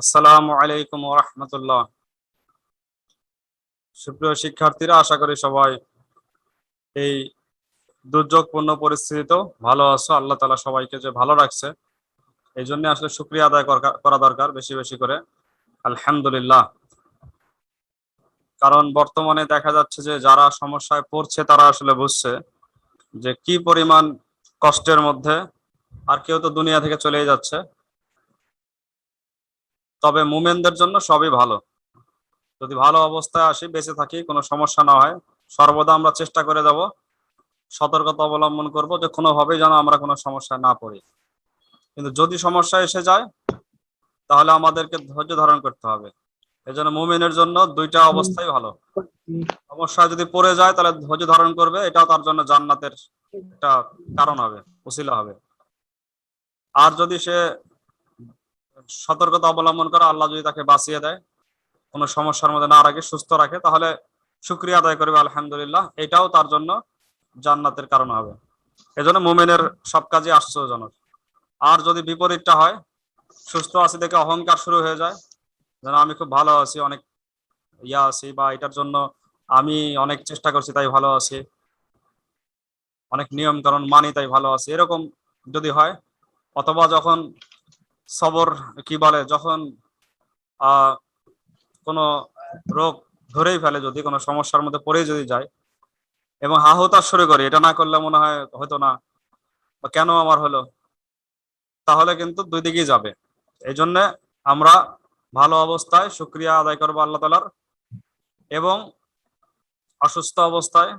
আসসালামু আলাইকুম রহমতুল্লাহ। সুপ্রিয় শিক্ষার্থীরা, আশা করি সবাই এই দুর্যোগপূর্ণ পরিস্থিতিতেও ভালো আছো। আল্লাহ তালা সবাইকে যে ভালো রাখছে, এই জন্য আসলে শুক্রিয়া আদায় করা দরকার বেশি বেশি করে। আলহামদুলিল্লাহ। কারণ বর্তমানে দেখা যাচ্ছে যে যারা সমস্যায় পড়ছে, তারা আসলে বুঝছে যে কি পরিমাণ কষ্টের মধ্যে আর কেউ তো দুনিয়া থেকে চলেই যাচ্ছে। তবে মুমেনদের জন্য সবই ভালো। যদি ভালো অবস্থায় আসি বেঁচে থাকি কোনো সমস্যা না হয় সর্বদা আমরা চেষ্টা করে যাব সতর্কতা অবলম্বন করব যে কোনোভাবেই যেন আমরা কোনো সমস্যায় না পড়ি। কিন্তু যদি সমস্যা এসে যায় তাহলে আমাদেরকে ধৈর্য ধারণ করতে হবে। এজন্য মুমিনের জন্য দুইটা অবস্থাই ভালো। সমস্যায় যদি পড়ে যায় তাহলে ধৈর্য ধারণ করবে এটাও তার জন্য জান্নাতের একটা কারণ হবে উসিলা হবে। আর যদি সে সতর্কতা অবলম্বন করে আল্লাহ যদি তাকে বাঁচিয়ে দেয়, কোনো সমস্যার মধ্যে না রাখে, সুস্থ রাখে, তাহলে শুক্রিয়া আদায় করবে, আলহামদুলিল্লাহ। এটাও তার জন্য জান্নাতের কারণ হবে। এজন্য মোমেনের সব কাজে আশ্চর্যজনক। আর যদি বিপরীতটা হয়, সুস্থ আছি দেখে অহংকার শুরু হয়ে যায়। যেন আমি খুব ভালো আছি, অনেক ইয়া আছি বা এটার জন্য আমি অনেক চেষ্টা করছি, তাই ভালো আছি। অনেক নিয়ম কারণ মানি, তাই ভালো আছি। এরকম যদি হয়, অথবা যখন সবর, কি বলে, যখন কোনো রোগ ধরেই ফেলে, যদি কোনো সমস্যার মধ্যে পড়ে যদি যায়, এবং হাহুতাশ শুরু করি, এটা না করলে মনে হয় হতো না কেন আমার হলো, তাহলে কিন্তু দুই দিকেই যাবে। এই জন্য আমরা ভালো অবস্থায় শুক্রিয়া আদায় করব আল্লাহ তালার এবং অসুস্থ অবস্থায়,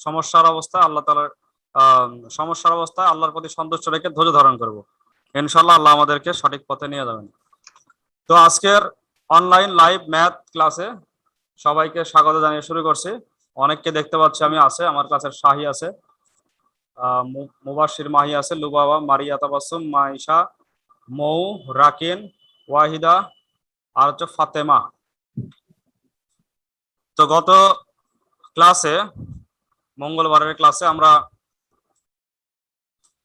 সমস্যার অবস্থায় আল্লাহ তালার সমস্যার অবস্থায় আল্লাহর প্রতি সন্তুষ্ট রেখে ধৈর্য ধারণ করব। ইনশাল্লাহ আল্লাহ আমাদেরকে সঠিক পথে নিয়ে যাবেন। তো আজকের অনলাইন লাইভ ম্যাথ ক্লাসে সবাইকে স্বাগত জানিয়ে শুরু করছি। অনেককে দেখতে পাচ্ছি আমি আছে আমার ক্লাসের শাহি আছে আহ, মু- মাহি আছে লুবাবা মারিয়া তাবাসুম মাইশা মৌ রাকিন ওয়াহিদা আর হচ্ছে ফাতেমা। তো গত ক্লাসে মঙ্গলবারের ক্লাসে আমরা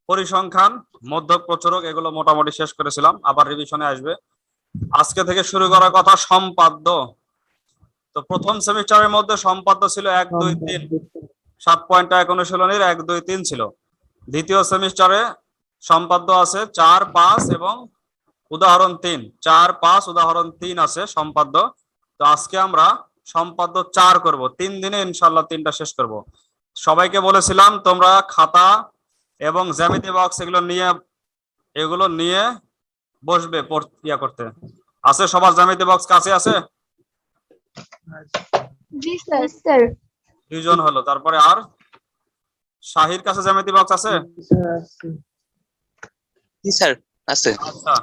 পরিসংখ্যান মধ্যক প্রচুরক এগুলো মোটামুটি শেষ করেছিলাম আবার রিভিশনে আসবে। আজকে থেকে শুরু করার কথা সম্পাদ্য। তো প্রথম সেমিস্টারের মধ্যে সম্পাদ্য ছিল এক দুই তিন। সাত পয়েন্ট এক অনুশীলনীর এক দুই তিন ছিল। দ্বিতীয় সেমিস্টারে সম্পাদ্য আছে চার পাঁচ এবং উদাহরণ তিন। চার পাঁচ উদাহরণ তিন আছে সম্পাদ্য। তো আজকে আমরা সম্পাদ্য চার করব। তিন দিনে ইনশাল্লাহ তিনটা শেষ করব। সবাইকে বলেছিলাম তোমরা খাতা এবং জ্যামিতি বক্স এগুলো নিয়ে এগুলো নিয়ে বসবে ইয়া করতে। আছে সবার জ্যামিতি বক্স কাছে আছে? জি স্যার। স্যার। দুইজন হলো তারপরে আর? শাহির কাছে জ্যামিতি বক্স আছে? জি স্যার আছে। আচ্ছা।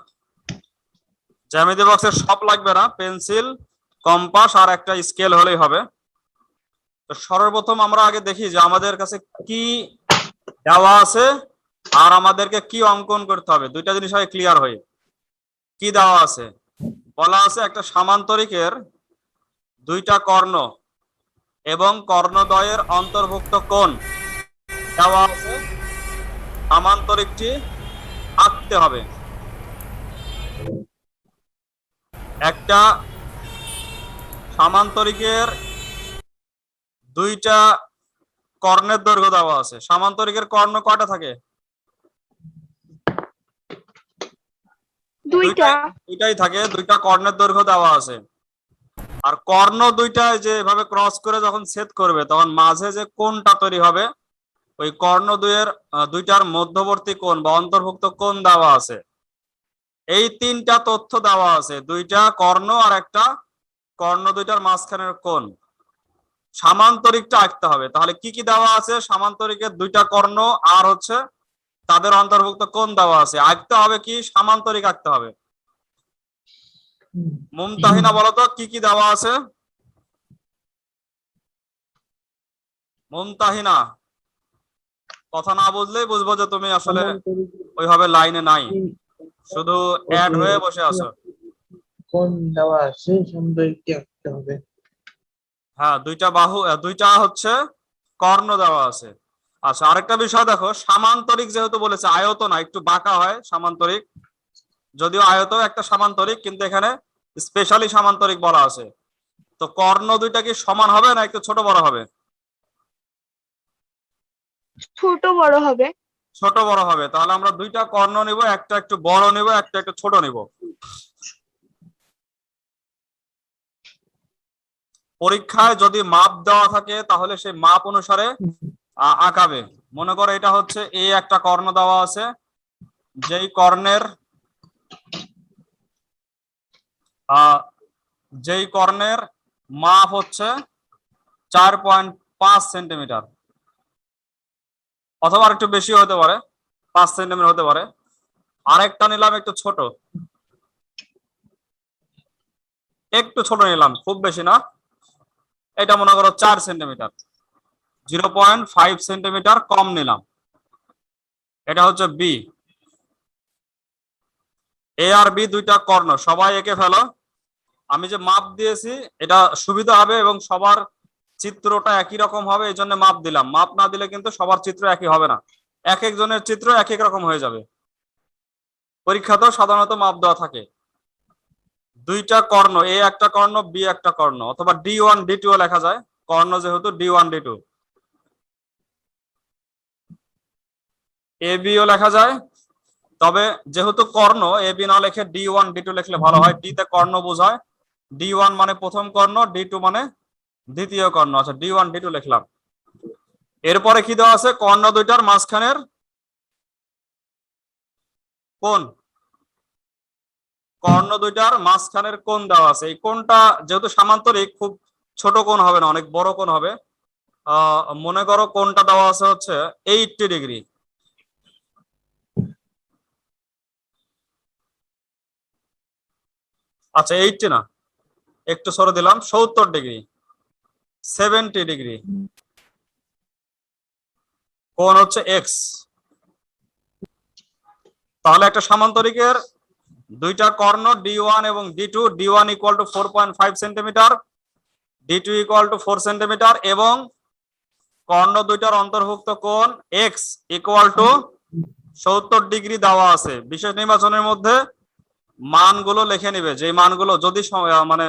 জ্যামিতি বক্সের সব লাগবে না পেন্সিল কম্পাস আর একটা স্কেল হলেই হবে। তো সর্বপ্রথম আমরা আগে দেখি যে আমাদের কাছে কি দেওয়া আছে, আর আমাদেরকে কি অঙ্কন করতে হবে? দুইটা জিনিস হয় ক্লিয়ার হয়ে। কি দেওয়া আছে? বলা আছে একটা সামান্তরিকের দুইটা কর্ণ এবং কর্ণদ্বয়ের অন্তর্ভুক্ত কোণ। দেওয়া আছে সামান্তরিকটি আঁকতে হবে। একটা সামান্তরিকের দুইটা কর্ণের দৈর্ঘ্য দেওয়া আছে। সামান্তরিকের কর্ণ কয়টা থাকে? দুইটা। দুইটাই থাকে দুইটা কর্ণের দৈর্ঘ্য দেওয়া আছে। আর কর্ণ দুইটা যে এভাবে ক্রস করে যখন ছেদ করবে তখন মাঝে যে কোণটা তৈরি হবে ওই কর্ণ দুইয়ের দুইটার মধ্যবর্তী কোণ বা অন্তর্ভুক্ত কোণ দেওয়া আছে। এই তিনটা তথ্য দেওয়া আছে দুইটা কর্ণ আর একটা কর্ণ দুইটার মাঝখানের কোণ। সামান্তরিকটা আঁকতে হবে। তাহলে কি কি দেওয়া আছে? সামান্তরিকের দুইটা কর্ণ আর হচ্ছে তাদের অন্তর্ভুক্ত কোন দেওয়া আছে। আঁকতে হবে কি? সামান্তরিক আঁকতে হবে। মুমতাহিনা বলতো কি কি দেওয়া আছে? মুমতাহিনা কথা না বুঝলেই বুঝব যে তুমি আসলে ওইভাবে লাইনে নাই। শুধু অ্যাড হয়ে বসে আছো। কোন দেওয়া আছে সুন্দরকে আঁকতে হবে। হ্যাঁ দুইটা বাহু দুইটা হচ্ছে কর্ণ দেওয়া আছে। আচ্ছা আরেকটা বিষয় দেখো সামান্তরিক যেহেতু বলেছে আয়ত না একটু বাঁকা হয় সামান্তরিক। যদিও আয়ত একটা সামান্তরিক কিন্তু এখানে স্পেশালি সামান্তরিক বলা আছে। তো কর্ণ দুইটা কি সমান হবে না একটু ছোট বড় হবে? ছোট বড় হবে। ছোট বড় হবে তাহলে আমরা দুইটা কর্ণ নিব একটা একটু বড় নিব একটা একটু ছোট নিব। পরীক্ষায় যদি মাপ দেওয়া থাকে, তাহলে সেই মাপ অনুসারে আঁকাবে। মনে করো এটা হচ্ছে এ একটা কর্ণ দেওয়া আছে। যেই কর্ণের যেই কর্ণের মাপ হচ্ছে চার পয়েন্ট পাঁচ সেন্টিমিটার। অথবা একটু বেশি হতে পারে, পাঁচ সেন্টিমিটার হতে পারে। আরেকটা নিলাম একটু ছোট। একটু ছোট নিলাম, খুব বেশি না। এটা মনে করো চার centimetre. Zero point five centimetre কম নিলাম। এটা হচ্ছে বি এ আর বি দুইটা কর্ণ, সবাই এঁকে ফেলো। আমি যে মাপ দিয়েছি, এটা সুবিধা হবে এবং সবার চিত্রটা একই রকম হবে, এই জন্য মাপ দিলাম। মাপ না দিলে কিন্তু সবার চিত্র একই হবে না। এক একজনের চিত্র এক এক রকম হয়ে যাবে। পরীক্ষাতেও সাধারণত মাপ দেওয়া থাকে। দুইটা কর্ণ এ একটা কর্ণ বি একটা কর্ণ, অথবা ডি ওয়ান ডি টু লেখা যায়। কর্ণ যেহেতু ডি ওয়ান ডি টু এ বিও লেখা যায়। তবে যেহেতু কর্ণ এ বি না লেখে ডি ওয়ান ডি টু লিখলে ভালো হয়। ডি তে কর্ণ বোঝায়। ডি ওয়ান মানে প্রথম কর্ণ ডি টু মানে দ্বিতীয় কর্ণ। আচ্ছা ডি ওয়ান ডি টু লিখলাম। এরপরে কি দেওয়া আছে? কর্ণ দুইটার মাঝখানের কোন কর্ণ দুইটার মাঝখানের কোণ দেওয়া আছে। এই কোণটা যেহেতু সামান্তরিক, খুব ছোট কোণ হবে না, অনেক বড় কোণ হবে। মনে করো কোণটা দেওয়া আছে হচ্ছে এইটটি ডিগ্রি। আচ্ছা এইটটি না, একটু সরে দিলাম, সত্তর ডিগ্রি, সেভেন্টি ডিগ্রি। কোণ হচ্ছে এক্স তাহলে একটা সামান্তরিকের দুইটা কর্ণ ডি ওয়ান এবং D two D one equals to four point five centimetre D two equals to four centimetre এবং কর্ণ দুইটার অন্তর্ভুক্ত কোণ এক্স ইকুয়াল টু সত্তর ডিগ্রি দেওয়া আছে। বিশেষ নির্বাচনের মধ্যে মানগুলো লিখে নিবে। যে মানগুলো যদি মানে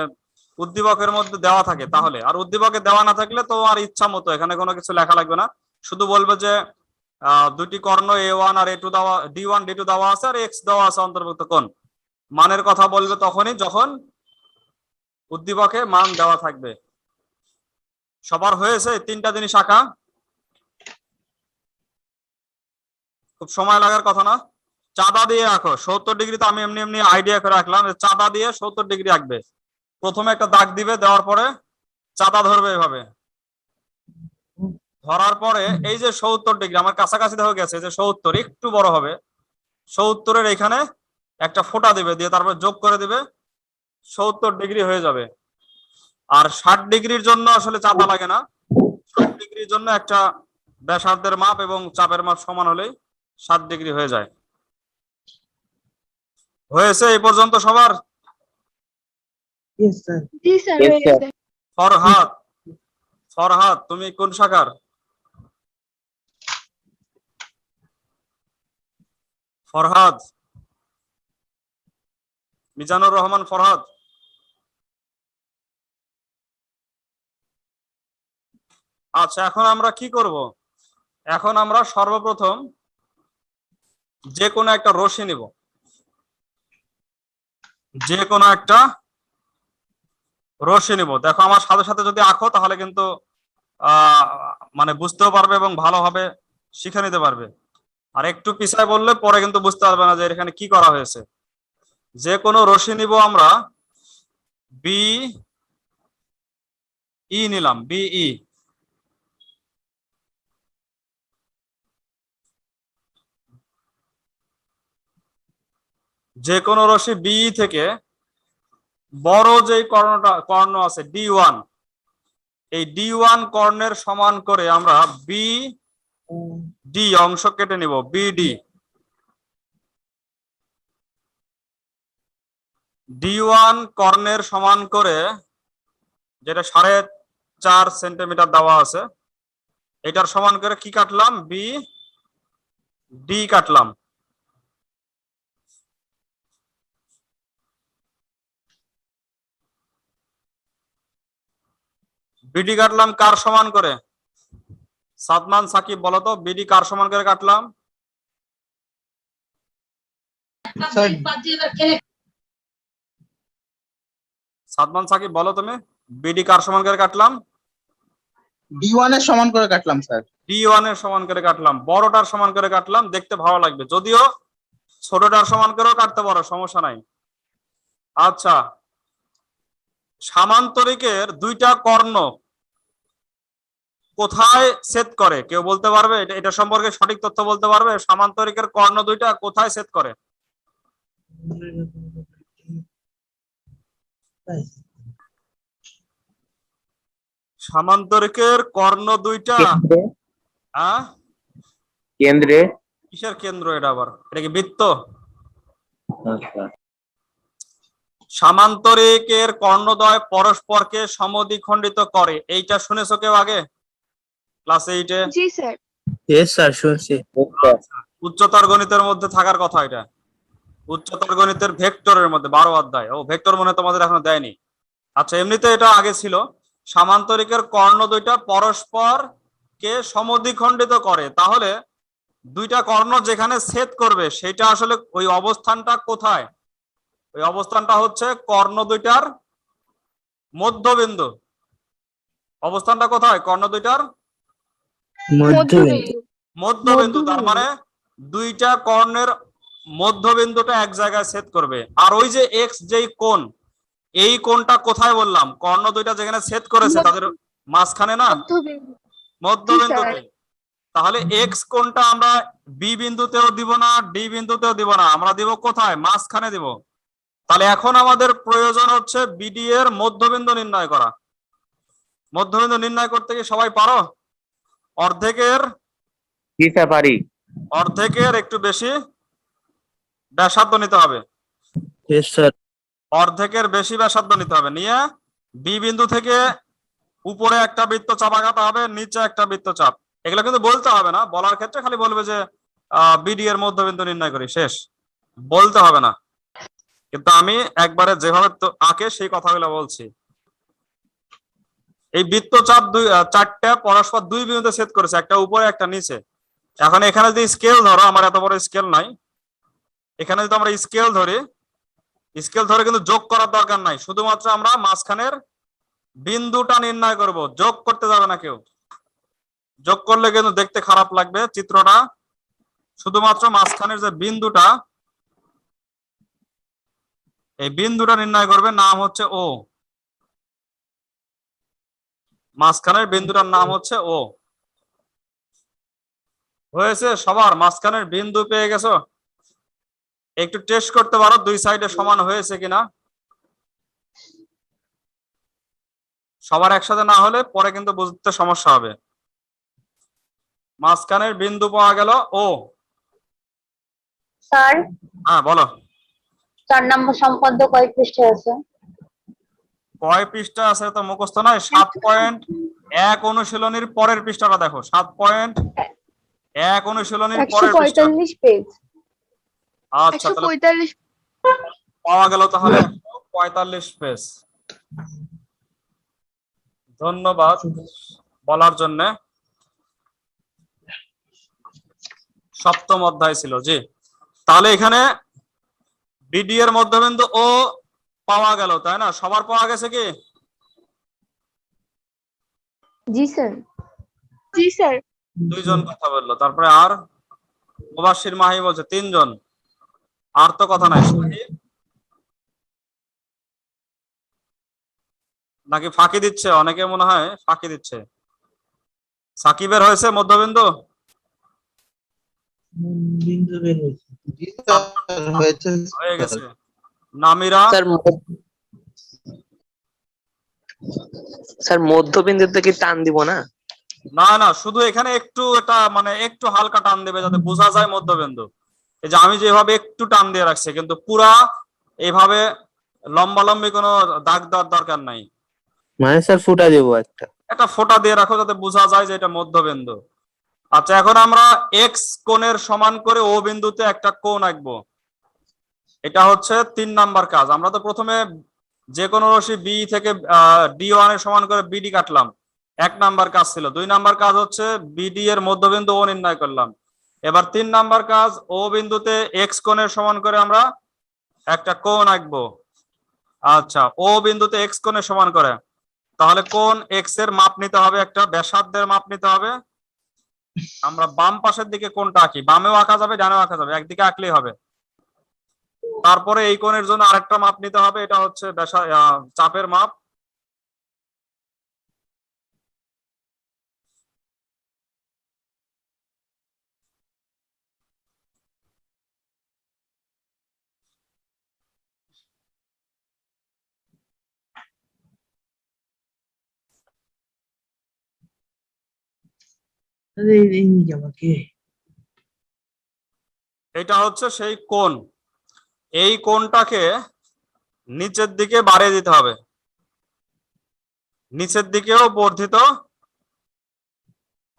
উদ্দীপকের মধ্যে দেওয়া থাকে তাহলে। আর উদ্দীপকে দেওয়া না থাকলে তো আর ইচ্ছা মতো এখানে কোনো কিছু লেখা লাগবে না। শুধু বলবে যে দুটি কর্ণ এ ওয়ান আর এ টু দেওয়া ডি ওয়ান ডি টু দেওয়া আছে আর এক্স দেওয়া আছে অন্তর্ভুক্ত কোণ। মানের কথা বলবে তখনই যখন উদ্দীপকে মান দেওয়া থাকবে। সবার হয়েছে তিনটা জিনিস আঁকা। খুব সময় লাগার কথা না। চাঁদা দিয়ে আঁকো। সত্তর ডিগ্রি তো আমি এমনি এমনি আইডিয়া করে রাখলাম চাঁদা দিয়ে সত্তর ডিগ্রি আঁকবে। প্রথমে একটা দাগ দিবে, দেওয়ার পরে চাঁদা ধরবে এভাবে। ধরার পরে এই যে সত্তর ডিগ্রি, আমার কাছাকাছি দেখো গেছে যে সত্তর, একটু বড় হবে। সত্তরের এখানে একটা ফোঁটা দিবে দিয়ে তারপর যোগ করে দিবে সত্তর ডিগ্রি হয়ে যাবে। আর ষাট ডিগ্রির জন্য আসলে চাঁদা লাগে না। ষাট ডিগ্রির জন্য একটা ব্যাসার্ধের মাপ এবং চাপের মাপ সমান হলেই ষাট ডিগ্রি হয়ে যায়। হয়েছে এই পর্যন্ত সবার? ফরহাদ ফরহাদ তুমি কোন শাখার? ফরহাদ মিজানুর রহমান ফরহাদ। আচ্ছা এখন আমরা কি করব? এখন আমরা সর্বপ্রথম যে কোনো একটা রশি নিব। যে কোনো একটা রশি নিব। দেখো, আমার সাথে সাথে যদি আঁকো, তাহলে কিন্তু মানে বুঝতেও পারবে এবং ভালোভাবে শিখে নিতে পারবে। আর একটু পিছায় বললে পরে কিন্তু বুঝতে পারবে না যে এখানে কি করা হয়েছে। যে কোনো রশি নিব আমরা বি ই নিলাম বি ই যে কোনো রশি বি থেকে বড় যে কর্ণটা, কর্ণ আছে ডি ওয়ান এই ডি ওয়ান কর্ণের সমান করে আমরা বি ডি অংশ কেটে নিব বিডি ডি ওয়ান কর্নের সমান করে, যেটা সাড়ে চার সেন্টিমিটার দেওয়া আছে, এটার সমান করে কি কাটলাম? বি ডি কাটলাম। বিডি কাটলাম কার সমান করে? সাদমান সাকিব, বলো তো বিডি কার সমান করে কাটলাম? সাদমান সাকিব বলো তুমি। বিডি কার সমান করে কাটলাম? ডি ওয়ানের সমান করে কাটলাম স্যার। ডি ওয়ানের সমান করে কাটলাম। বড়টার সমান করে কাটলাম দেখতে ভালো লাগবে। যদিও ছোটটার সমান করেও কাটতে পারো সমস্যা নাই। আচ্ছা সামান্তরিকের দুইটা কর্ণ কোথায় সেট করে? কেউ বলতে পারবে? এটা এটা সম্পর্কে সঠিক তথ্য বলতে পারবে? সামান্তরিকের কর্ণ দুইটা কোথায় সেট করে? সামান্তরিকের কর্ণ দুইটা। কেন্দ্রে? হ্যাঁ কেন্দ্রে? কিসের কেন্দ্র এটা আবার? এটা কি বৃত্ত? আচ্ছা। সামান্তরিকের কর্ণদ্বয় পরস্পরকে সমদ্বিখণ্ডিত করে। এইটা শুনেছো কেউ আগে? ক্লাস এইটে? জি স্যার। স্যার শুনছি। উচ্চতর গণিতের মধ্যে থাকার কথা এটা। উচ্চতর গণিতের ভেক্টরের মধ্যে বারো অধ্যায়। ও ভেক্টর মনে তোমাদের এখনও দেয়নি। আচ্ছা এমনিতে এটা আগে ছিল। সামান্তরিকের কর্ণ দুইটা পরস্পর কে সমদ্বিখণ্ডিত করে। তাহলে দুইটা কর্ণ যেখানে ছেদ করবে সেটা আসলে ওই অবস্থানটা কোথায়? ওই অবস্থানটা হচ্ছে কর্ণ দুইটার মধ্যবিন্দু। অবস্থানটা কোথায়? কর্ণ দুইটার মধ্যবিন্দু। মধ্যবিন্দু। তার মানে দুইটা কর্ণের মধ্যবিন্দুটা এক জায়গায় ছেদ করবে। আর ওই যে এক্স যেই কোণ এই কোণটা কোথায় বললাম? কর্ণ দুইটা যেখানে ছেদ করেছে তাদের মাঝখানে না? মধ্যবিন্দুতে। তাহলে এক্স কোণটা আমরা বি বিন্দুতেও দিব না ডি বিন্দুতেও দিব না। আমরা দিব কোথায়? মাঝখানে দিব। তাহলে এখন আমাদের প্রয়োজন হচ্ছে বিডি এর মধ্যবিন্দু নির্ণয় করা। মধ্যবিন্দু নির্ণয় করতে কি সবাই পারো? অর্ধেকের পারি। অর্ধেকের একটু বেশি। ব্যাসার্ধ নিতে হবে। অর্ধেকের বেশি ব্যাসার্ধ নিতে হবে। নিয়ে বি বিন্দু থেকে উপরে একটা বৃত্ত চাপ আঁকাতে হবে নিচে একটা বৃত্ত চাপ। এগুলো কিন্তু বলতে হবে না। বলার ক্ষেত্রে খালি বলবে যে বিডি এর মধ্যবিন্দু নির্ণয় করি। শেষ। বলতে হবে না। কিন্তু আমি একবারে যেভাবে আঁকে সেই কথাগুলো বলছি। এই বৃত্ত চাপ দুই চারটা পরস্পর দুই বিন্দুতে ছেদ করেছে একটা উপরে একটা নিচে। এখন এখানে যদি স্কেল ধরো আমার এত বড় স্কেল নাই। এখানে যদি আমরা স্কেল ধরি স্কেল ধরে কিন্তু যোগ করার দরকার নাই। শুধুমাত্র আমরা মাঝখানের বিন্দুটা নির্ণয় করব। যোগ করতে যাবে না কেউ। যোগ করলে কিন্তু দেখতে খারাপ লাগবে চিত্রটা। শুধুমাত্র মাঝখানের যে বিন্দুটা, এই বিন্দুটা নির্ণয় করবে, নাম হচ্ছে ও মাঝখানের বিন্দুটার নাম হচ্ছে ও হয়েছে? সবার মাঝখানের বিন্দু পেয়ে গেছো? একটু টেস্ট করতে পারো দুই সাইডে সমান হয়েছে কিনা। সবার একসাথে না হলে পরে কিন্তু বুঝতে সমস্যা হবে। মাঝখানের বিন্দু পাওয়া গেল ও। স্যার? হ্যাঁ বলো। চার নম্বর সম্পাদ্য কয় পৃষ্ঠায় আছে? কয় পৃষ্ঠা আছে তো মুখস্থ নয়। সাত পয়েন্ট এক অনুশীলনীর পরের পৃষ্ঠাটা দেখো। সাত পয়েন্ট এক অনুশীলনীর পরের পৃষ্ঠা। পেজ আচ্ছা তাহলে পঁয়তাল্লিশ পাওয়া গেল তাহলে পঁয়তাল্লিশ পেজ ধন্যবাদ বলার জন্য। সপ্তম অধ্যায় ছিল জি। তাহলে এখানে বিডি এর মধ্যবিন্দু ও পাওয়া গেল তাই না? সবার পাওয়া গেছে কি? জি স্যার। জি স্যার। দুইজন কথা বলল তারপরে আর মুবাশির মাহি বলছে তিনজন। আর তো কথা নাই শাহিদ? নাকি ফাঁকি দিচ্ছে? অনেকে মনে হয় ফাঁকি দিচ্ছে। সাকিবের হয়েছে মধ্যবিন্দু? হয়ে গেছে। নামিরা? স্যার মধ্যবিন্দুতে কি টান দিব না? না না শুধু এখানে একটু এটা মানে একটু হালকা টান দেবে যাতে বোঝা যায় মধ্যবিন্দু। এই যে আমি যেভাবে একটু টান দিয়ে রাখছি কিন্তু পুরা এইভাবে লম্বা লম্বি কোনো দাগ দেওয়ার দরকার নাই। মানে স্যার ফুটা দেবো একটা। একটা ফোঁটা দিয়ে রাখো যাতে বোঝা যায় যে এটা মধ্যবিন্দু। আচ্ছা এখন আমরা এক্স কোণের সমান করে ও বিন্দুতে একটা কোণ আঁকবো। এটা হচ্ছে তিন নাম্বার কাজ। আমরা তো প্রথমে যে কোনো রশি বি থেকে ডি ওয়ানের সমান করে বিডি কাটলাম। এক নাম্বার কাজ ছিল। দুই নাম্বার কাজ হচ্ছে বিডি এর মধ্যবিন্দু ও নির্ণয় করলাম। এবার তিন নাম্বার কাজ, ও বিন্দুতে এক্স কোণের সমান করে আমরা একটা কোণ আঁকবো। আচ্ছা ও বিন্দুতে এক্স কোণের সমান করে। তাহলে কোন এক্সের মাপ নিতে হবে, একটা ব্যাসার্ধের মাপ নিতে হবে। আমরা বাম পাশের দিকে কোনটা আঁকি। বামেও আঁকা যাবে, ডানেও আঁকা যাবে, একদিকে আঁকলেই হবে। তারপরে এই কোণের জন্য আরেকটা মাপ নিতে হবে, এটা হচ্ছে চাপের মাপ। এটা হচ্ছে সেই কোণ। এই কোণটাকে নিচের দিকে বাড়িয়ে দিতে হবে। নিচের দিকেও বর্ধিত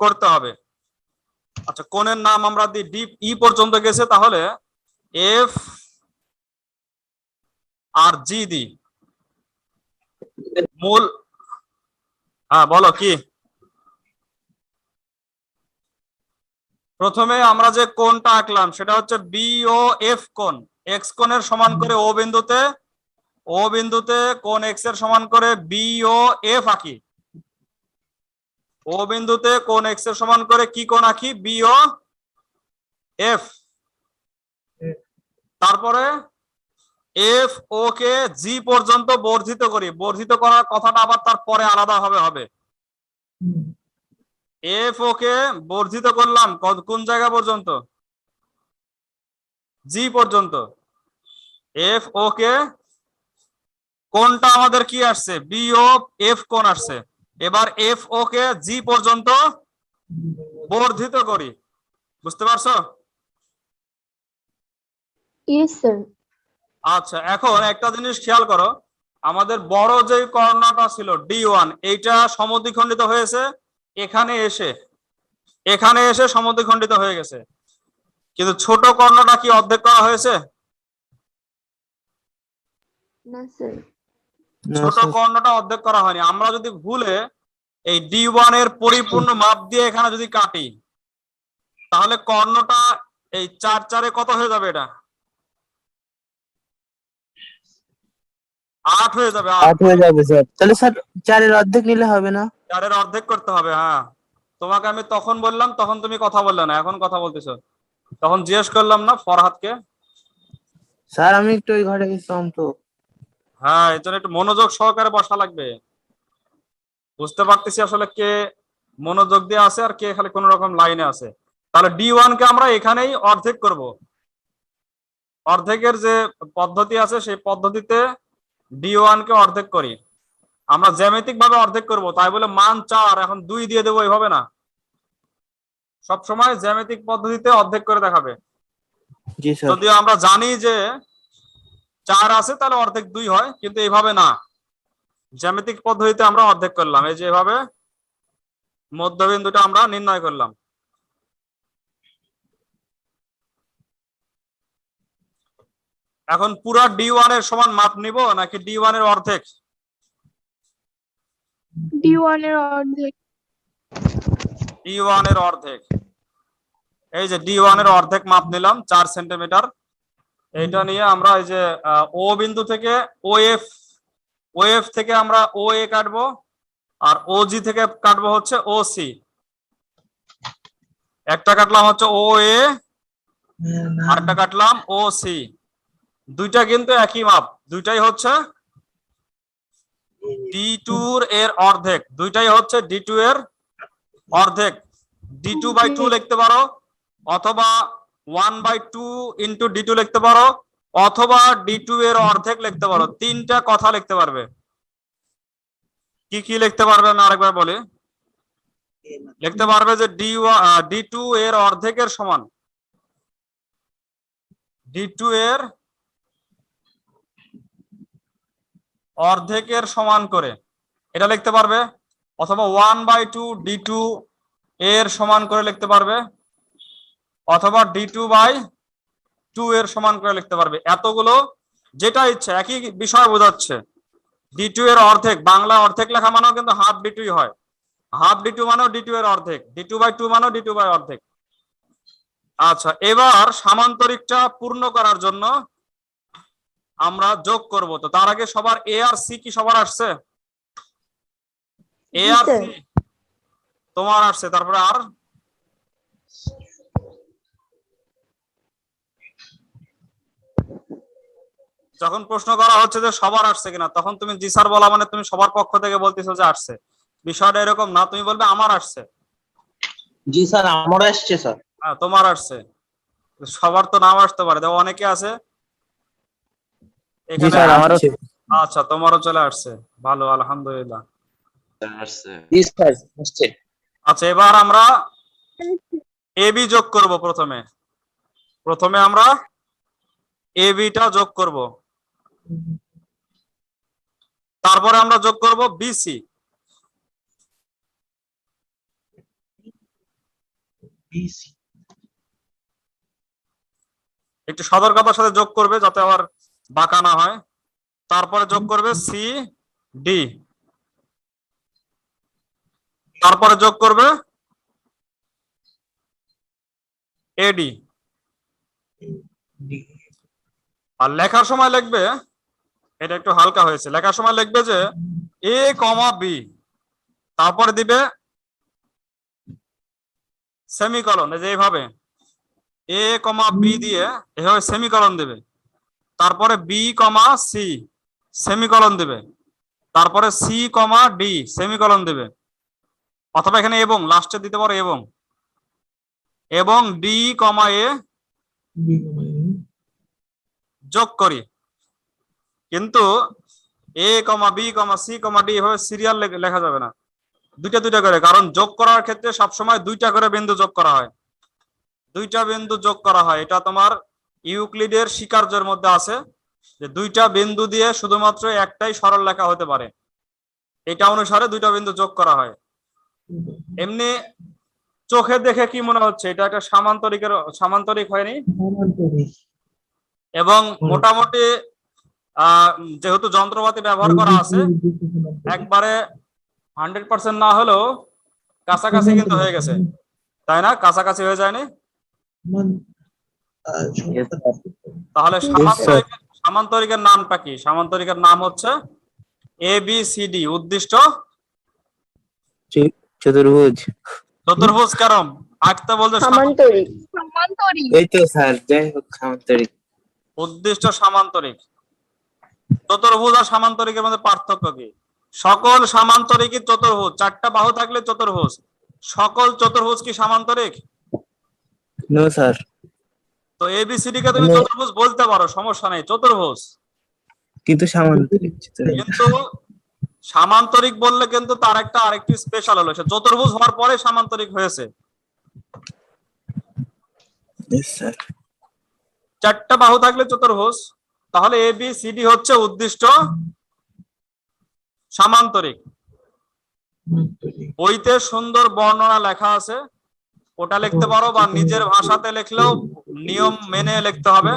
করতে হবে। আচ্ছা কোণের নাম আমরা দিই ডিপ ই পর্যন্ত গেছে, তাহলে এফ আর জি দি মূল হ্যাঁ বলো কি? প্রথমে আমরা যে কোনটা আঁকলাম, সেটা হচ্ছে বিও এফ কোণ। এক্স কোণের সমান করে ও বিন্দুতে ও বিন্দুতে কোন এক্সের সমান করে বিও এফ আঁকি। ও বিন্দুতে কোন এক্সের সমান করে কি কোণ আঁকি? বিও এফ তারপরে এফ ও কে জি পর্যন্ত বর্ধিত করি। বর্ধিত করার কথাটা আবার তার পরে আলাদা হবে হবে। এফ ওকে বর্ধিত করলাম কোন জায়গা পর্যন্ত? জি পর্যন্ত। এফ ওকে কোনটা আমাদের কি আসছে? বি ও এফ কোন আসছে? এবার এফ ওকে জি পর্যন্ত বর্ধিত করি। বুঝতে পারছ? আচ্ছা এখন একটা জিনিস খেয়াল করো। আমাদের বড় যে কর্ণটা ছিল ডি ওয়ান এইটা সমদ্বিখণ্ডিত হয়েছে। এখানে এসে এখানে এসে সমদ্বিখণ্ডিত হয়ে গেছে। কিন্তু ছোট কর্ণটা কি অর্ধেক করা হয়েছে? না স্যার না, ছোট কর্ণটা অর্ধেক করা হয়নি। আমরা যদি ভুলে এই ডি ওয়ানের পরিপূর্ণ মাপ দিয়ে এখানে যদি কাটি তাহলে কর্ণটা এই চার চারে কত হয়ে যাবে এটা? আট হয়ে যাবে আট। আট হয়ে যাবে স্যার তাহলে স্যার চারের অর্ধেক নিলে হবে না? চারের অর্ধেক করতে হবে হ্যাঁ। তোমাকে আমি তখন বললাম তখন তুমি কথা বললে না এখন কথা বলতেছো। তখন জিজ্ঞেস করলাম না ফরহাদকে? স্যার আমি একটু ওই ঘরে গেছিলাম তো। হ্যাঁ এর জন্য একটু মনোযোগ সহকারে বসা লাগবে। বুঝতে পারতেছি আসলে কে মনোযোগ দিয়ে আছে আর কে খালি কোন রকম লাইনে আছে। তাহলে ডি ওয়ান কে আমরা এখানেই অর্ধেক করব। অর্ধেকের যে পদ্ধতি আছে সেই পদ্ধতিতে ডি ওয়ান কে অর্ধেক করি। আমরা জ্যামিতিক ভাবে অর্ধেক করব তাই বলে মান চার এখন দুই দিয়ে দেবো এইভাবে না। সব সময় জ্যামিতিক পদ্ধতিতে অর্ধেক করে দেখাবে। যদি আমরা জানি যে চার আছে তাহলে অর্ধেক দুই হয় কিন্তু এইভাবে না। জ্যামিতিক পদ্ধতিতে আমরা অর্ধেক করলাম। এই যে এভাবে মধ্যবিন্দুটা আমরা নির্ণয় করলাম। এখন পুরা ডি ওয়ানের সমান মাপ নিব নাকি ডি ওয়ানের অর্ধেক? ডি ওয়ানের অর্ধেক। ডি ওয়ানের অর্ধেক। এই যে ডি ওয়ানের অর্ধেক মাপ নিলাম চার সেন্টিমিটার। এইটা নিয়ে আমরা এই যে ও বিন্দু থেকে ও এফ ও এফ থেকে আমরা ও এ কাটবো আর ও জি থেকে কাটবো হচ্ছে ও সি একটা কাটলাম হচ্ছে ও এ হ্যাঁ, আরেকটা কাটলাম ও সি দুইটা কিন্তু একই মাপ দুইটাই হচ্ছে ডি টুর এর অর্ধেক। দুইটাই হচ্ছে ডি টু এর অর্ধেক। ডি টু বাই টু লিখতে পারো, অথবা one by two into D two লিখতে পারো, অথবা ডি টু এর অর্ধেক লিখতে পারো। তিনটা কথা লিখতে পারবে। কি কি লিখতে পারবে আমি আরেকবার বলি? লিখতে পারবে যে ডি ডি টু এর অর্ধেকের সমান। ডি টু এর অর্ধেকের সমান করে। এটা লিখতে পারবে? অথবা one by two D two এর সমান করে লিখতে পারবে। অথবা ডি টু বাই টু এর সমান করে লিখতে পারবে। এতগুলো যেটা ইচ্ছে, একই বিষয় বোঝাচ্ছে। ডি টু এর অর্ধেক, বাংলা অর্ধেক লেখা মানেও কিন্তু হাফ ডি টুই হয়। হাফ ডি টু মানেও ডি টু এর অর্ধেক ডি টু বাই টু মানেও ডি টু বাই অর্ধেক। আচ্ছা এবার সামান্তরিকটা পূর্ণ করার জন্য আমরা যোগ করব। তো তার আগে সবার এ আর সি কি সবার আসছে? এ আর সি তোমার আসছে তারপরে আর? যখন প্রশ্ন করা হচ্ছে যে সবার আসছে কিনা তখন তুমি জি স্যার বলা মানে তুমি সবার পক্ষ থেকে বলতেছো যে আসছে। বিষয়টা এরকম না তুমি বলবে আমার আসছে। জি স্যার আমারও আসছে স্যার। হ্যাঁ তোমার আসছে। সবার তো নাম আসতে পারে। দেখো অনেকে আছে এখানে আচ্ছা তোমারও চলে আসছে। ভালো আলহামদুলিল্লাহ। আচ্ছা এবার আমরা এ বি যোগ করব প্রথমে। প্রথমে আমরা এ বিটা যোগ করব। তারপরে আমরা যোগ করব বিসি বিসি একটু সতর্কতার সাথে যোগ করবে যাতে আবার বাঁকা না হয়, তারপরে যোগ করবে সি ডি তারপরে যোগ করবে এডি আর লেখার সময় লিখবে, এটা একটু হালকা হয়েছে, লেখার সময় লিখবে যে এ কমা বি তারপরে দিবে সেমিকলন, এই যে এইভাবে। এ কমা বি দিয়ে, এভাবে সেমিকলন দেবে। তারপরে বি কমা সি সেমিকলন দেবে। তারপরে সি কমা ডি সেমিকলন দেবে। অথবা এখানে এবং লাস্টে দিতে পারো এবং। এবং ডি কমা এ যোগ করি। কিন্তু A comma B comma C comma D এভাবে সিরিয়াল লেখা যাবে না। দুইটা দুইটা করে, কারণ যোগ করার ক্ষেত্রে সবসময় দুইটা করে বিন্দু যোগ করা হয়। দুইটা বিন্দু যোগ করা হয়। এটা তোমার ইউক্লিডের স্বীকার্যের মধ্যে আছে যে দুইটা বিন্দু দিয়ে শুধুমাত্র একটাই সরল লেখা হতে পারে। এটা অনুসারে দুইটা বিন্দু যোগ করা হয়। এমনি চোখে দেখে কি মনে হচ্ছে? এটা একটা সামান্তরিকের, সামান্তরিক হয়নি? এবং মোটামুটি যেহেতু যন্ত্রপাতি ব্যবহার করা আছে, একবারে হান্ড্রেড পার্সেন্ট না হলেও কাছাকাছি কিন্তু হয়ে গেছে। তাই না? কাছাকাছি হয়ে যায়নি? তাহলে সামান্তরিক সামান্তরিকের নামটা কি? সামান্তরিকের নাম হচ্ছে এ বি সি ডি উদ্দিষ্ট চতুর্ভুজ। চতুর্ভুজ কেরম আঁকতে বলতে সামান্তরিক। এই তো স্যার যাই হোক সামান্তরিক। উদ্দিষ্ট সামান্তরিক। চতুর্ভুজ আর সামান্তরিকের মধ্যে পার্থক্য কি? সকল সামান্তরিকই চতুর্ভুজ। চারটা বাহু থাকলে চতুর্ভুজ। সকল চতুর্ভুজ কি সামান্তরিক? নো স্যার তো এবিসিডি কে তুমি চতুর্ভুজ বলতে পারো সমস্যা নেই চতুর্ভুজ। কিন্তু সামান্তরিক কিন্তু সামান্তরিক বললে কিন্তু তার একটা আরেকটি স্পেশাল হলো সে চতুর্ভুজ হওয়ার পরে সামান্তরিক হয়েছে। চারটা বাহু থাকলে চতুর্ভুজ তাহলে এ বি সি ডি হচ্ছে উদ্দিষ্ট সামান্তরিক। বইতে সুন্দর বর্ণনা লেখা আছে। ওটা লিখতে পারো বা নিজের ভাষাতে লিখলেও নিয়ম মেনে লিখতে হবে।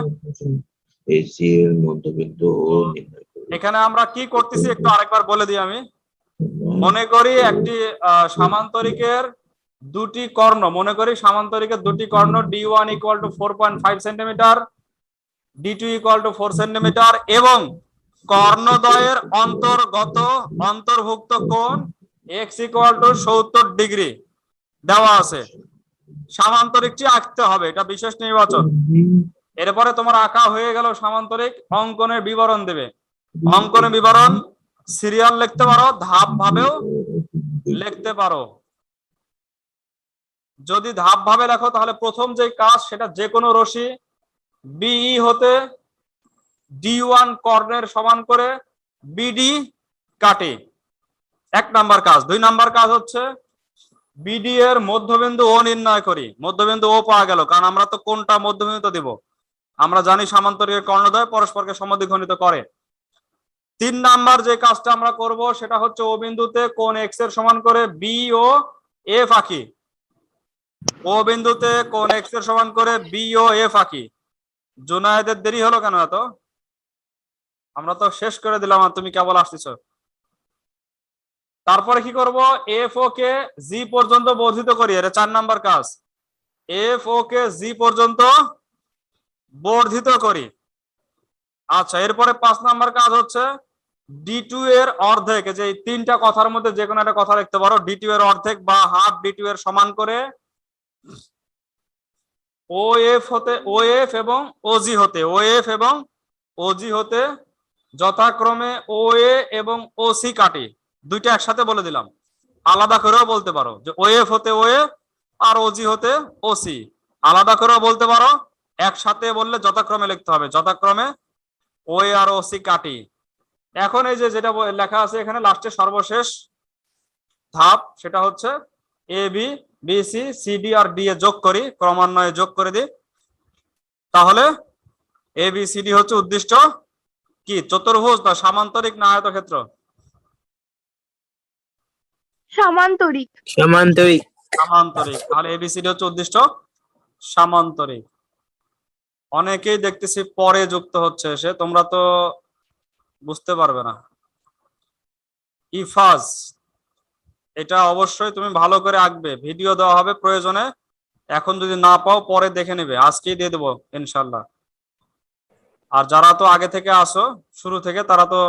এখানে আমরা কি করতেছি একটু আরেকবার বলে দিই আমি মনে করি একটি সামান্তরিকের দুটি কর্ণ, মনে করি সামান্তরিকের দুটি কর্ণ D one equals to four point five centimetre D two equals to four centimetre এবং কর্ণদ্বয়ের অন্তর্গত অন্তর্ভুক্ত কোণ এক্স ইকুয়াল টু সত্তর ডিগ্রি দেওয়া আছে সামান্তরিকটি আঁকতে হবে, এটা বিশেষ নির্বাচন। এরপরে তোমার আঁকা হয়ে গেল সামান্তরিক, অঙ্কনের বিবরণ দেবে। অঙ্কনের বিবরণ সিরিয়াল লিখতে পারো, ধাপ ভাবেও লিখতে পারো। যদি ধাপ ভাবে লেখো, তাহলে প্রথম যে কাজ, সেটা যে কোনো রশি বিই হতে ডি ওয়ান কর্ণের সমান করে বিডি কাটে। এক নাম্বার কাজ। দুই নাম্বার কাজ হচ্ছে বিডি এর মধ্যবিন্দু ও নির্ণয় করি। মধ্যবিন্দু ও পাওয়া গেল, কারণ আমরা তো কোনটা মধ্যবিন্দু দিব? আমরা জানি সামান্তরিকের কর্ণদ্বয় পরস্পরকে সমদ্বিখণ্ডিত করে। তিন নাম্বার যে কাজটা আমরা করব, সেটা হচ্ছে ও বিন্দুতে কোন এক্সের সমান করে বি ও এফ আঁকি ও বিন্দুতে কোন এক্সের সমান করে বি ও এফ আঁকি জুনায়েদের দেরি হলো কেন এত? আমরা তো শেষ করে দিলাম, আর তুমি কেবল আসতেছ। তারপরে কি করব? এফ ও কে জি পর্যন্ত বর্ধিত করি। এটা চার নাম্বার কাজ। এফ ও কে জি পর্যন্ত বর্ধিত করি। আচ্ছা এরপরে পাঁচ নাম্বার কাজ হচ্ছে ডি টু এর অর্ধেক। যে তিনটা কথার মধ্যে যে কোনো একটা কথা লিখতে পারো। ডি টু এর অর্ধেক বা হাফ ডি টু এর সমান করে ও এফ হতে ও এফ এবং ওজি হতে। ও এফ এবং ওজি হতে যথাক্রমে ও এ এবং ও সি কাটি। দুইটা একসাথে বলে দিলাম। আলাদা করেও বলতে পারো যে ও এফ হতে ও এফ আর ওজি হতে ওসি। আলাদা করেও বলতে পারো, একসাথে বললে যথাক্রমে লিখতে হবে, যথাক্রমে ও এ আর ওসি কাটি। এখন এই যে যেটা লেখা আছে এখানে লাস্টে সর্বশেষ ধাপ, সেটা হচ্ছে A B B C C D R D A যোগ করি, ক্রমান্বয়ে যোগ করে দিই। তাহলে এ বি সি ডি হচ্ছে উদ্দিষ্ট কি? চতুর্ভুজ না সামান্তরিক না আয়তক্ষেত্র সমান্তরিক। সমান্তরিক। সামান্তরিক। তাহলে এবিসিডি হচ্ছে উদ্দিষ্ট সামান্তরিক। অনেকেই দেখতেছি পরে যুক্ত হচ্ছে এসে। তোমরা তো বুঝতে পারবে না। ইফাজ এটা অবশ্যই তুমি ভালো করে আঁকবে। ভিডিও দেওয়া হবে প্রয়োজনে। এখন যদি না পাও পরে দেখে নেবে। আজকেই দিয়ে দেবো ইনশাল্লাহ আর যারা তো আগে থেকে আসো শুরু থেকে তারা তো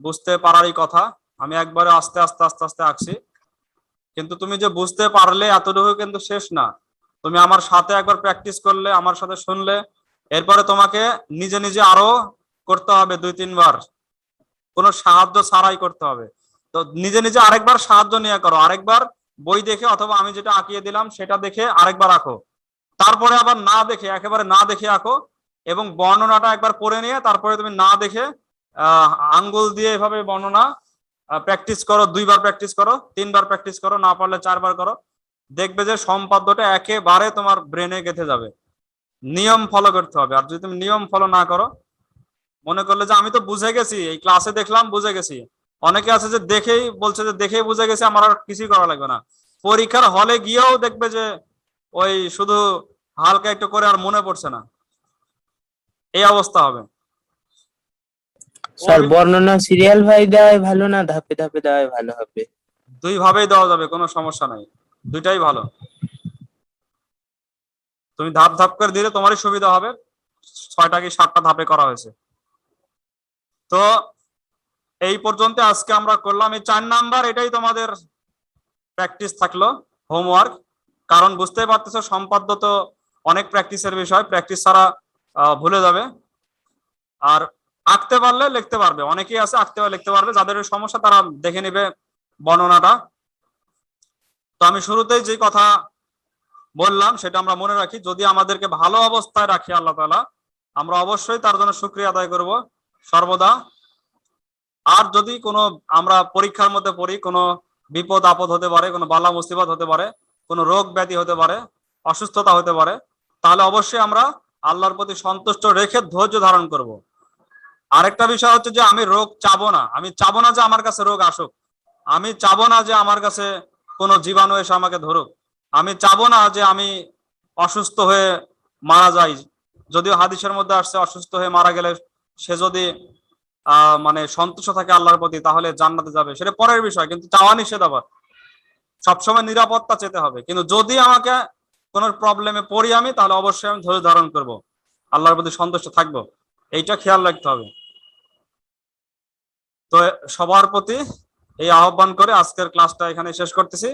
বুঝতে পারারই কথা। আমি একবারে আস্তে আস্তে আস্তে আস্তে আঁকছি। কিন্তু তুমি যে বুঝতে পারলে এতটুকু কিন্তু শেষ না। তুমি আমার সাথে একবার প্র্যাকটিস করলে, আমার সাথে শুনলে, এরপরে তোমাকে নিজে নিজে আরও করতে হবে দুই তিনবার কোনো সাহায্য ছাড়াই করতে হবে। তো নিজে নিজে আরেকবার সাহায্য নিয়ে করো। আরেকবার বই দেখে অথবা আমি যেটা আঁকিয়ে দিলাম, সেটা দেখে আরেকবার আঁকো। তারপরে আবার না দেখে, একেবারে না দেখে আঁকো এবং বর্ণনাটা একবার পড়ে নিয়ে, তারপরে তুমি না দেখে, আহ, আঙ্গুল দিয়ে এভাবে বর্ণনা প্র্যাকটিস করো, দুইবার প্র্যাকটিস করো, তিনবার প্র্যাকটিস করো, না পারলে চারবার করো। দেখবে যে সম্পাদ্যটা একেবারে তোমার ব্রেনে গেঁথে যাবে। নিয়ম ফলো করতে হবে। আর যদি তুমি নিয়ম ফলো না করো, মনে করলে যে আমি তো বুঝে গেছি, এই ক্লাসে দেখলাম, বুঝে গেছি। অনেকে আছে যে দেখেই, বলছে যে দেখেই বুঝে গেছে, আমার আর কিছুই করা লাগবে না। পরীক্ষার হলে গিয়েও দেখবে যে ওই শুধু হালকা একটু করে আর মনে পড়ছে না। এই অবস্থা হবে। স্যার বর্ণনা সিরিয়াল ভাই দেওয়াই ভালো না ধাপে ধাপে দেওয়াই ভালো হবে। দুই ভাবেই দেওয়া যাবে কোনো সমস্যা নাই। দুইটাই ভালো। তুমি ধাপ ধাপ করে দিলে তোমারই সুবিধা হবে। ছয়টা কি সাতটা ধাপে করা হয়েছে। তো এই পর্যন্ত আজকে আমরা করলাম। এই চার নাম্বার এটাই তোমাদের প্র্যাকটিস থাকল হোমওয়ার্ক কারণ বুঝতেই পারতেছো সম্পাদ্য তো অনেক প্র্যাকটিসের বিষয়। প্র্যাকটিস ছাড়া ভুলে যাবে। আর আঁকতে পারলে লিখতে পারবে। অনেকেই আছে আঁকতে পারলে লিখতে পারবে, যাদের সমস্যা তারা দেখে নেবে বর্ণনাটা। তো আমি শুরুতেই যে কথা বললাম, সেটা আমরা মনে রাখি, যদি আমাদেরকে ভালো অবস্থায় রাখি আল্লাহ তালা আমরা অবশ্যই তার জন্য শুক্রিয়া আদায় করব, সর্বদা। আর যদি কোনো, আমরা পরীক্ষার মধ্যে পড়ি, কোনো বিপদ, আপদ হতে পারে, কোনো বালা, মুসিবত হতে পারে, কোনো রোগ, ব্যাধি হতে পারে, অসুস্থতা হতে পারে, তাহলে অবশ্যই আমরা আল্লাহর প্রতি সন্তুষ্ট রেখে ধৈর্য ধারণ করব। আরেকটা বিষয় হচ্ছে যে আমি রোগ চাবো না। আমি চাবো না যে আমার কাছে রোগ আসুক। আমি চাবো না যে আমার কাছে কোনো জীবাণু এসে আমাকে ধরুক। আমি চাবো না যে আমি অসুস্থ হয়ে মারা যাই। যদিও হাদিসের মধ্যে আসছে, অসুস্থ হয়ে মারা গেলে সে যদি মানে সন্তুষ্ট থাকে আল্লাহর প্রতি, তাহলে জান্নাতে যাবে। সেটা পরের বিষয়, কিন্তু চাওয়া নিষেধ আবার। সবসময় নিরাপত্তা চেতে হবে। কিন্তু যদি আমাকে কোনো প্রবলেমে পড়ি আমি, তাহলে অবশ্যই আমি ধৈর্য ধারণ করব। আল্লাহর প্রতি সন্তুষ্ট থাকব। এইটা খেয়াল রাখতে হবে। তো সবার প্রতি এই আহ্বান করে আজকের ক্লাসটা এখানে শেষ করতেছি।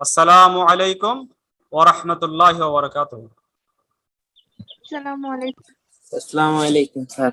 আসসালামু আলাইকুম ও রহমতুল্লাহ ওয়া বারাকাতুহু। আসসালামু আলাইকুম। আসসালামু আলাইকুম স্যার।